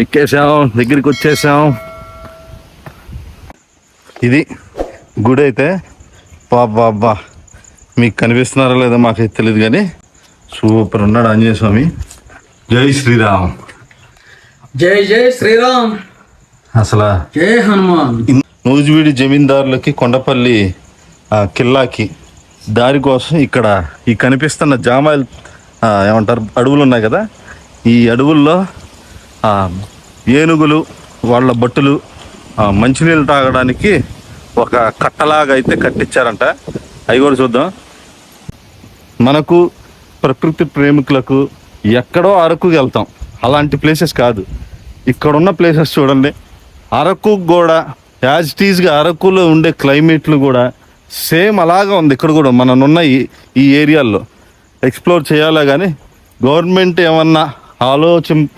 ఎక్కేసాం దగ్గరికి వచ్చేసాం ఇది గుడి అయితే. బాబా అబ్బా మీకు కనిపిస్తున్నారా లేదా మాకైతే తెలియదు కానీ సూపర్ ఉన్నాడు ఆంజనేయ స్వామి. జై శ్రీరామ్. జై జై శ్రీరామ్. అసలు జై హనుమాన్. నూజివీడి జమీందారులకి కొండపల్లి ఆ, కిల్లాకి దారి కోసం ఇక్కడ ఈ కనిపిస్తున్న జామాయిల్ ఏమంటారు అడవులు ఉన్నాయి కదా. ఈ అడవుల్లో ఏనుగులు వాళ్ళ బట్టలు మంచినీళ్ళు తాగడానికి ఒక కట్టలాగా అయితే కట్టించారంట. అవి కూడా చూద్దాం. మనకు ప్రకృతి ప్రేమికులకు ఎక్కడో అరకుకి వెళ్తాం. అలాంటి ప్లేసెస్ కాదు. ఇక్కడున్న ప్లేసెస్ చూడండి. అరకు కూడా యాజ్ టీజ్గా అరకులో ఉండే క్లైమేట్లు కూడా సేమ్ అలాగా ఉంది. ఇక్కడ కూడా మననున్న ఈ ఈ ఏరియాల్లో ఎక్స్ప్లోర్ చేయాలా కానీ గవర్నమెంట్ ఏమన్నా ఆలోచన